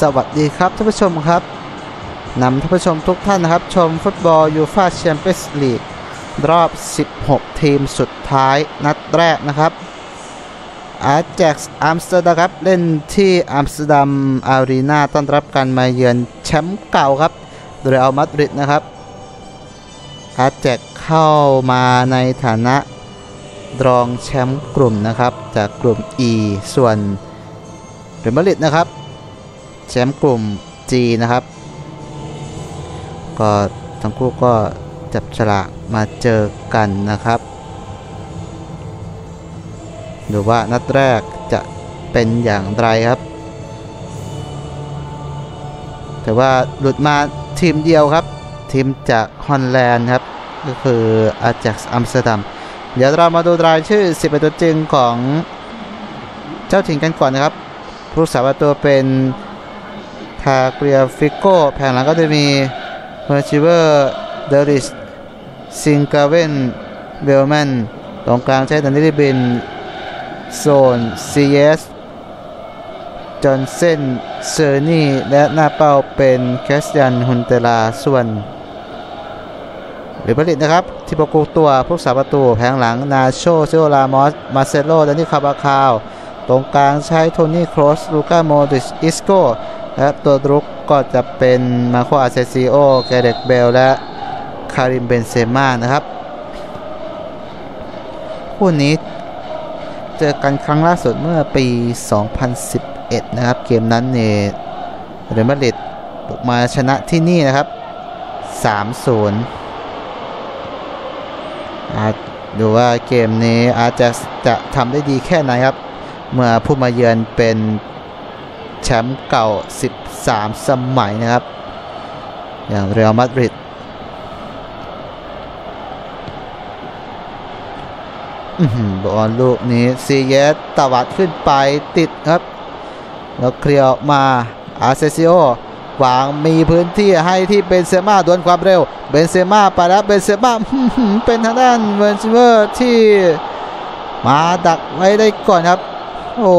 สวัสดีครับท่านผู้ชมครับนำท่านผู้ชมทุกท่านนะครับ ชมฟุตบอลยูฟาแชมเปี้ยนส์ลีกรอบ 16 ทีมสุดท้ายนัดแรกนะครับอาร์แจ็กซ์อัมสเตอร์ดัมครับเล่นที่อัมสเตอร์ดัมอารีนาต้อนรับการมาเยือนแชมป์เก่าครับเรอัลมาดริดนะครับอาร์แจ็กเข้ามาในฐานะรองแชมป์กลุ่มนะครับจากกลุ่ม E ส่วนเรอัลมาดริดนะครับ แชมป์กลุ่ม G นะครับ ก็ทั้งคู่ก็จับฉลากมาเจอกันนะครับดูว่านัดแรกจะเป็นอย่างไรครับ แต่ว่าหลุดมาทีมเดียวครับ ทีมจากฮอลแลนด์ครับ ก็คืออาจ็กซ์อัมสเตอร์ดัม เดี๋ยวเรามาดูรายชื่อ 11 ตัวจริงของเจ้าถิ่นกันก่อนนะครับ ผู้สาประตูเป็น ทาเกรียฟิโก้แผงหลังก็จะมีเมอร์ชิเวอร์เดริสซิงกาเวนเบลแมนตรงกลางใช้ดันนิบินโซนซีเอสจอห์นเซนเซอร์นี่และหน้าเป้าเป็นแคสยันฮุนเตลาส่วนหรือผลิตนะครับ ที่ประกูตัวผู้สาประตูแผงหลัง นาโชเซโอลามอส มาเซโลดานิคาบาคาว ตรงกลางใช้โทนี่ครอสลูก้าโมดิสอิสโก และตัวรุกก็จะเป็นมาโคอาเซซิโอแกเด็กเบลและคาริมเบนเซม่านะครับ คู่นี้เจอกันครั้งล่าสุดเมื่อปี 2011 นะครับ เกมนั้นเนี่ยเรอัลมาดริดบุกมาชนะที่นี่นะครับ 3-0อาจดูว่าเกมนี้อาจจะจะทำได้ดีแค่ไหนครับ เมื่อผู้มาเยือนเป็น แชมป์เก่า 13 สมัยนะครับ อย่างเรอัลมาดริดบอลลูกนี้ซีเยสตวัดขึ้นไปติดครับ แล้วเคลียร์มาอาเซซิโอวางมีพื้นที่ให้ที่เบนเซม่าดวลความเร็ว เบนเซม่าไปแล้วเบนเซม่าเป็นทางด้านเวนซิเวอร์ที่มาดักไว้ได้ก่อนครับ โอ้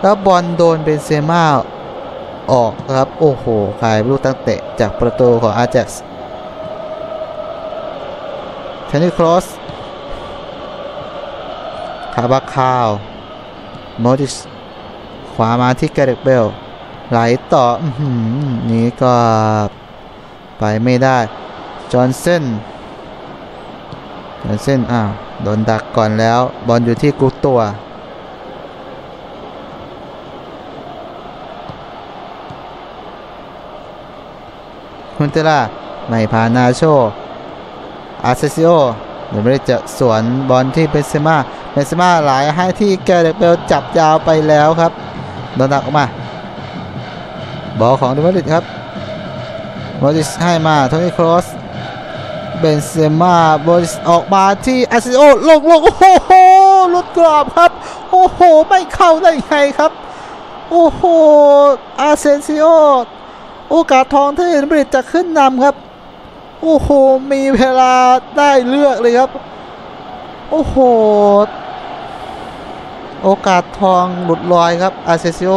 แล้วบอลโดนเบนเซม่าออกครับโอ้โหกลายลูกตั้งเตะจากประตูของอา j จ็กซ์เทนนิครอสคาบาคาวโมดิสขวามาที่แกเรกเบลไหลต่ออนี้ก็ไปไม่ได้ จอห์นเซนจอห์นเซนอ้าว โดนดักก่อนแล้ว บอลอยู่ที่กุตัว คุณเตล่าไม่ผ่านนาโช อาเซซิโอเดี๋ยวไม่ได้จะสวนบอลที่เบนเซม่าเบนเซม่าหลายให้ที่แกเรกเบลจับยาวไปแล้วครับโดนดักออกมา บอลของเดมาริดครับบอลิสให้มาโทนี่ครอสเบนเซม่าบอลิสออกมาที่อาเซซิโอลงลงโอ้โหหลุดกรอบครับ โอ้โห ไม่เข้าได้ไงครับ โอ้โหอาเซนซิโอ โอกาสทองที่เรอัลมาดริดจะขึ้นนำครับ โอ้โห มีเวลาได้เลือกเลยครับ โอ้โห โอกาสทองหลุดลอยครับ อาเซซิโอ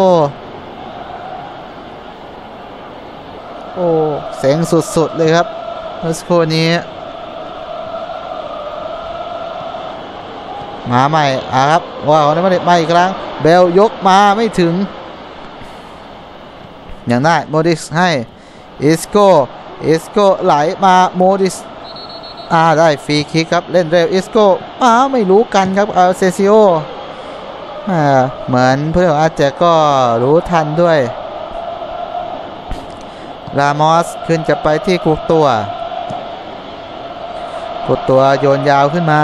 โอ้เสียงสุดๆเลยครับเมื่อสักครู่นี้ มาใหม่อะครับว่าของนี้มาเด็ดมาอีกครั้ง เบลยกมาไม่ถึง ย่างได้โมดิสให้อิสโกอิสโกไหลมาโมดิสอ่าได้ฟรีคิกครับเล่นเร็วอิสโกอ้าไม่รู้กันครับเอาเซซิโอเหมือนเพื่อนของอาจจก็รู้ทันด้วยลามอสขึ้นจะไปที่กุกตัวกุกตัวโยนยาวขึ้นมา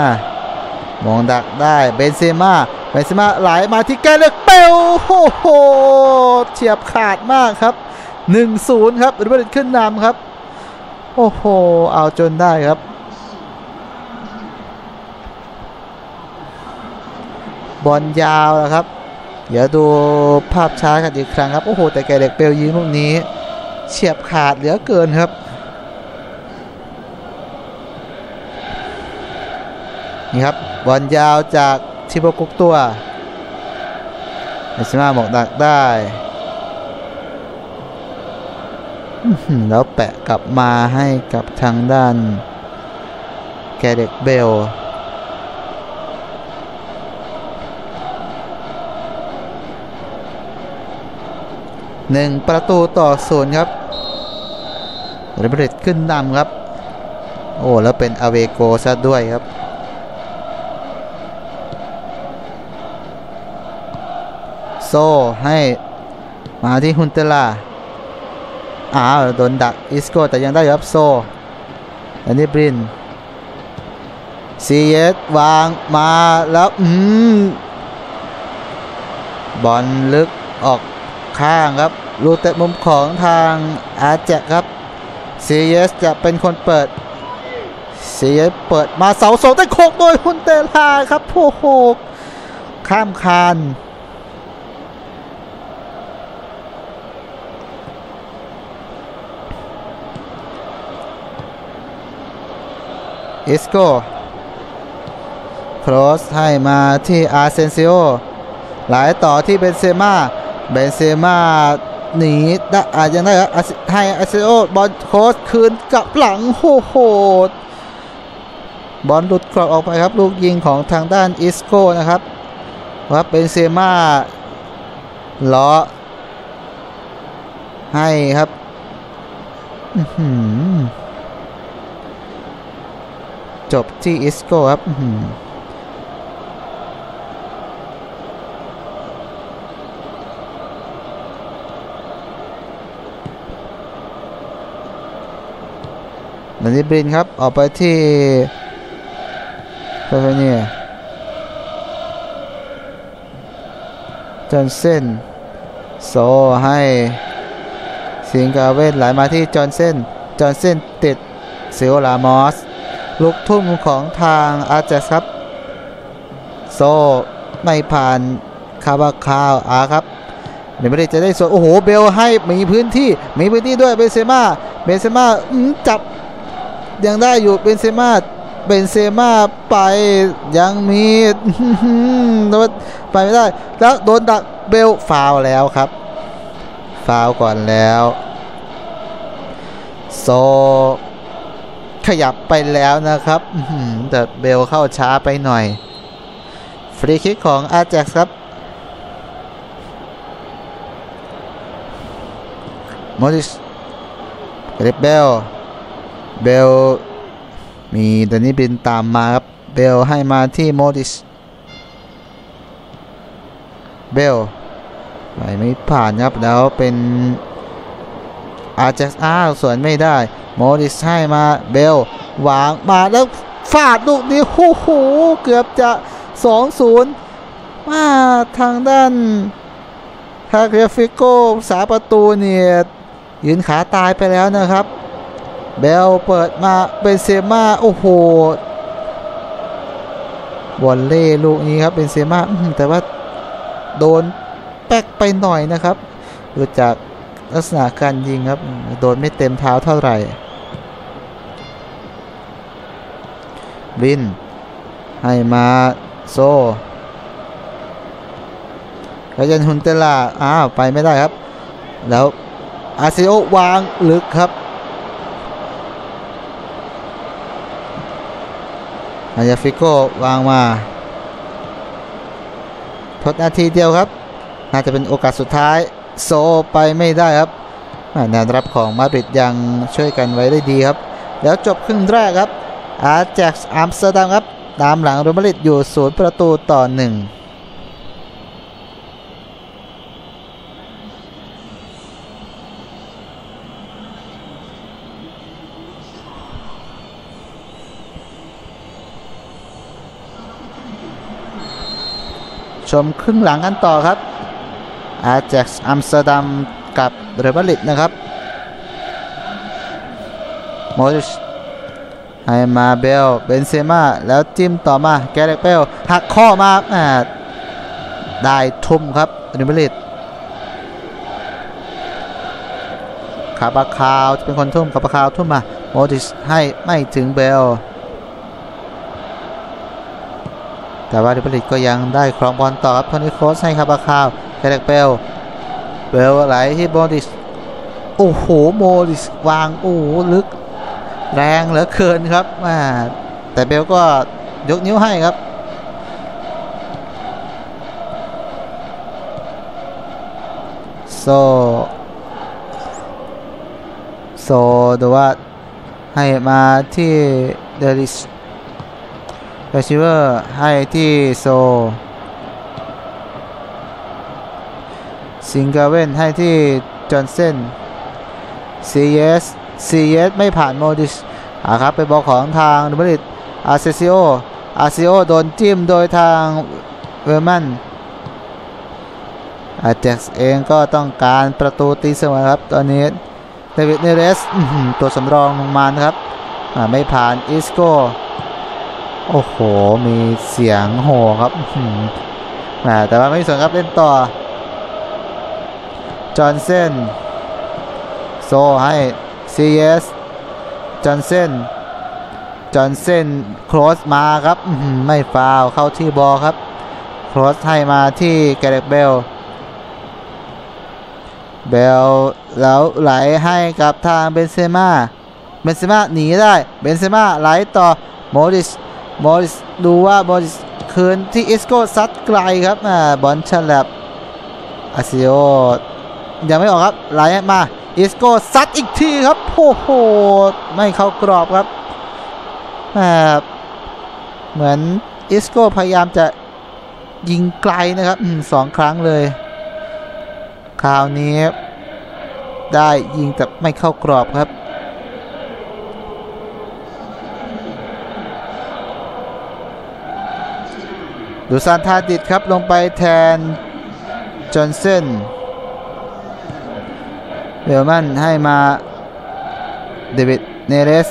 มองดักได้เบนเซม่า เบนเซม่าไหลมาที่แกเล็กเปลโอ้โหเฉียบขาดมากครับ 1-0 ครับรอัลมาดริดขึ้นนำครับ โอ้โห เอาจนได้ครับ บอลยาวนะครับ เดี๋ยวดูภาพช้ากันอีกครั้งครับ โอ้โห แต่แกเด็กเปลยิงลูกนี้ เฉียบขาดเหลือเกินครับนี่ครับบอลยาวจาก ทิโบกุกตัวเอสมาหมกดักได้แล้วแปะกลับมาให้กับทางด้าน แกเด็กเบลหนึ่งประตูต่อศูนย์ครับเรเบรตขึ้นนำครับ โอ้ แล้วเป็นอเวโกซะด้วยครับ โซให้มาที่ฮุนเตล่าอ้าวโดนดักอิสโกแต่ยังได้ครับโซอันนี้บรินซีเอสวางมาแล้วอืมบอลลึกออกข้างครับลูเตะมุมของทางอาแจครับซีเอสจะเป็นคนเปิดซีเอสเปิดมาเสาสองได้โคกโดยฮุนเตล่าครับโอ้โหข้ามคาน อิสโกครอสให้มาที่อาร์เซนซิโอหลายต่อที่เบนเซม่าเบนเซม่าหนีได้อาจยังได้ครับให้อาร์เซนโอบอลโคสคืนกับหลังโหโหดบอลหลุดกรอบออกไปครับ ลูกยิงของทางด้านอิสโกนะครับว่าเบนเซม่าล้อให้ครับ อื จบที่อิสโก้ครับนันนี้บรินครับ ออกไปที่เพื่อนนี่จอห์นเซนโซให้สิงกาเวทไหลมาที่จอห์นเซนจอห์นเซนติดเซโอลามอส ลูกทุ่มของทางอาเจสครับ โซไม่ผ่านคาบาคาวอาครับเดี๋ยวไม่ได้จะได้ส่วนโอ้โหเบลให้มีพื้นที่มีพื้นที่ด้วยเบนเซม่าเบนเซม่าจับยังได้อยู่เบนเซม่าเบนเซม่าไปยังมีแต่ว่าไปไม่ได้ แล้วโดนดักเบลฟาวแล้วครับฟาวก่อนแล้ว โซ ขยับไปแล้วนะครับแต่เบลเข้าช้าไปหน่อย ฟรีคิกของอาแจ็กครับโมดิสเรเบลเบลมีดานี่บินตามมาครับ เบลให้มาที่โมดิส เบลไปไม่ผ่านครับ แล้วเป็นอาแจ็กอ้าวสวนไม่ได้ โมดิสให้มาเบลวางมาแล้วฟาดลูกนี้โอ้โหเกือบจะ2-0มาทางด้านทาเกฟิโกสาประตูเนี่ยยืนขาตายไปแล้วนะครับ เบลเปิดมาเป็นเซมาโอ้โหวอลเล่ลูกนี้ครับเป็นเซมาแต่ว่าโดนแป๊กไปหน่อยนะครับดูจากลักษณะการยิงครับ โดนไม่เต็มเท้าเท่าไหร่ บิน ให้มาโซแล้วยันฮุนเตล่าอ้าวไปไม่ได้ครับ แล้วอาซิโอวางลึกครับอายาฟิโกวางมาทดนาทีเดียวครับ น่าจะเป็นโอกาสสุดท้ายโซไปไม่ได้ครับแนวรับของมาดริดยังช่วยกันไว้ได้ดีครับ แล้วจบครึ่งแรกครับ อาแจ็กซ์อัมสเตอร์ดัมครับ ตามหลังโรมาริดอยู่ศูนย์ประตูต่อหนึ่งชมครึ่งหลังกันต่อครับอาแจ็กซ์อัมสเตอร์ดัมกับเรอัลมาดริดนะครับโมดิช ให้มาเบลเบนเซม่าแล้วจิ้มต่อมาแกเรกเบลหักข้อมาได้ทุ่มครับเรอัลมาดริดคาบาคาวจะเป็นคนทุ่มคาบาคาวทุ่มมาโมดิชให้ไม่ถึงเบลแต่ว่าเรอัลมาดริดก็ยังได้ครองบอลต่อครับโทนี่โคสให้คาบาคาวแกเรกเบลเบลไหลที่โมดิชโอ้โหโมดิสวางโอ้ลึก แรงเหลือเกินครับแต่เบลก็ยกนิ้วให้ครับ โซ โซดูว่าให้มาที่เดลิสเดชิเวอร์ให้ที่โซซิงเกเวนให้ที่จอห์นเซนซีเอส ซีเอสไม่ผ่านโมดิสอะครับไปบอกของทางดูบริตอาเซซิโออาเซโอโดนจิ้มโดยทางเวอร์มันอาแจ็กเองก็ต้องการประตูตีเสมอครับ ตอนนี้เดวิดเนเรสตัวสำรองลงมาครับไม่ผ่านอิสโกโอ้โห มีเสียงโห่ครับแต่ว่าไม่สนครับเล่นต่อ จอห์นเซนโซให้ CS จอห์นเซนจอห์นเซนโครสมาครับไม่ฟาวเข้าที่บอลครับ โครสให้มาที่แกเรกเบล เบลแล้วไหลให้กับทางเบนเซม่า เบนเซม่าหนีได้ เบนเซม่าไหลต่อโมดิส โมดิสดูว่าโมดิสคืนที่อิสโกซัดไกลครับบอลฉลับอาซิโอยังไม่ออกครับไหลมา อิสโก้ซัดอีกทีครับโอ้โหไม่เข้ากรอบครับแบบเหมือนอิสโก้พยายามจะยิงไกลนะครับสองครั้งเลย คราวนี้ ได้ยิงแต่ไม่เข้ากรอบครับดูซานทาดิดครับลงไปแทนจอห์นเซน เวลมันให้มาเดวิดเนเรส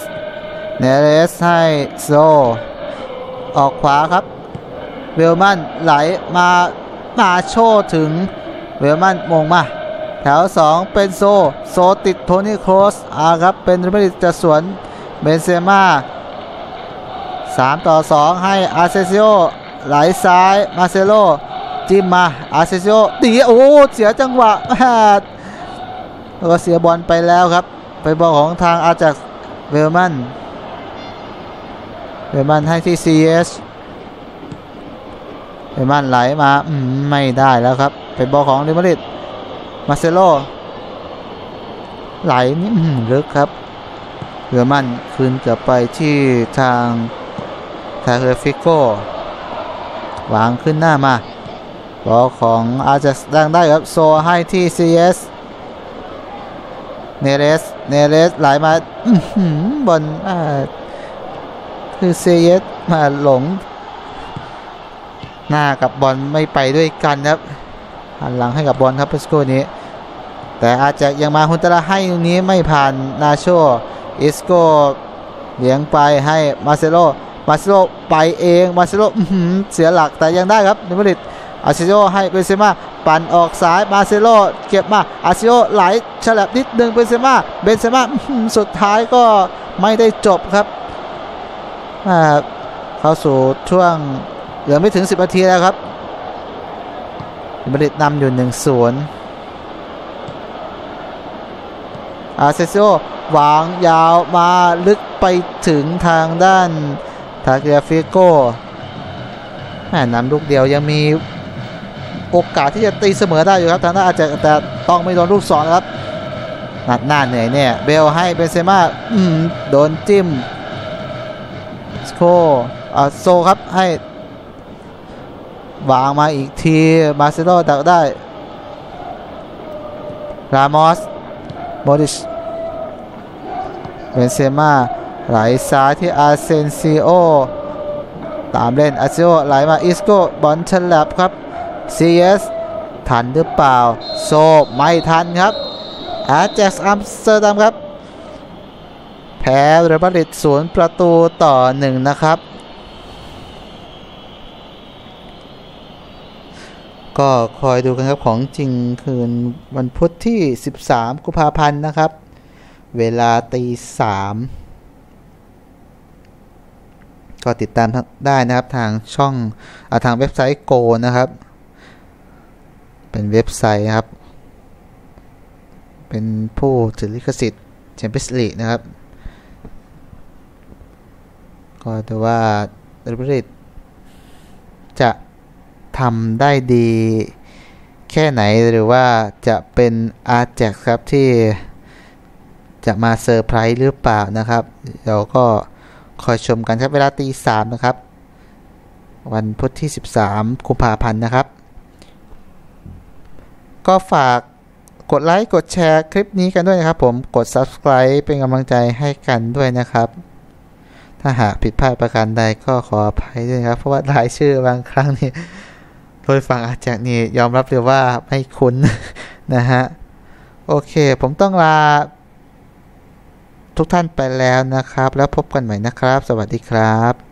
เนเรสให้โซ ออกขวาครับ เวลมันไหลมามาโชถึง เวลมันมงมา แถว 2 เป็นโซ โซติดโทนี่โครสอาครับ เป็นริมิจะสวนเบนเซม่า3 ต่อ 2 ให้อาเซซิโอไหลซ้ายมาเซโลจิ้มมาอาเซซิโอตีโอ้เสียจังหวะ แล้วก็เสียบอลไปแล้วครับ ไปบอลของทางอาจากเวลมันเวลมันให้ที่ CS เวลมันไหลมาไม่ได้แล้วครับ ไปบอลของเรอัลมาริดมาเซโลไหลนี่ลึกครับเวลมันคืนกลับไปที่ทางทาเฮฟิโกวางขึ้นหน้ามาบอลของอาจากดังได้ครับ โซให้ที่ CS เนเรส เนเรสไหลมาบอลคือเซเยสมาหลง หน้ากับบอลไม่ไปด้วยกันครับหันหลังให้กับบอลครับเปสโกนี้ แต่อาจจะยังมาฮุนตระให้ตรงนี้ไม่ผ่านนาโชอิสโกเลี้ยงไปให้มาเซโลมาเซโลไปเองมาเซโลเสียหลักแต่ยังได้ครับเนมาริด อาซิโอให้เบนเซม่าปั่นออกซ้ายมาเซโลเก็บมาอาซิโอไหลฉลับนิดนึงเบนเซม่าเบนเซม่าสุดท้ายก็ไม่ได้จบครับเข้าสู่ช่วงเหลือไม่ถึง 10นาทีแล้วครับมาริดนำอยู่1 0อาเซซิโอวางยาวมาลึกไปถึงทางด้านทาเกียฟิโก้นำลูกเดียวยังมี โอกาสที่จะตีเสมอได้อยู่ครับทางด้านอาจจะแต่ต้องไม่โดนลูกสองครับนัดหน้าเหนื่อยเนี่ยเบลให้เบนเซม่าโดนจิ้มสโคอ่โซครับให้วางมาอีกทีมาเซโลดักได้รามอสโมดิชเบนเซม่าไหลซ้ายที่อาเซนซิโอตามเล่นอาเซโอไหลมาอิสโกบอลฉลับครับ CS ทันหรือเปล่า โซไม่ทันครับอาแจ็กอัมสเตอร์ดัมครับ แพ้เรอัลมาดริดศูนย์ประตูต่อหนึ่งนะครับ ก็คอยดูกันครับของจริงคืนวันพุธที่ 13 กุมภาพันธ์นะครับ เวลาตีสามก็ติดตามได้นะครับทางช่องอทางเว็บไซต์โกนะครับ เป็นเว็บไซต์นะครับ เป็นผู้ถือลิขสิทธิ์แชมเปี้ยนส์ลีกนะครับ ก็ดูว่าเรอัลมาดริดจะทำได้ดีแค่ไหนหรือว่าจะเป็นอาร์แจ็กครับที่จะมาเซอร์ไพรส์หรือเปล่านะครับเราก็คอยชมกันครับเวลาตีสามนะครับ วันพุธที่ 13 กุมภาพันธ์นะครับ ก็ฝากกดไลค์กดแชร์คลิปนี้กันด้วยนะครับผมกด subscribe เป็นกำลังใจให้กันด้วยนะครับ ถ้าหากผิดพลาดประการใดก็ขออภัยด้วยครับเพราะว่ารายชื่อบางครั้งนี่โดยฟังอาจารย์นี่ยอมรับเลยว่าไม่คุ้นนะฮะโอเค ผมต้องลาทุกท่านไปแล้วนะครับ แล้วพบกันใหม่นะครับ สวัสดีครับ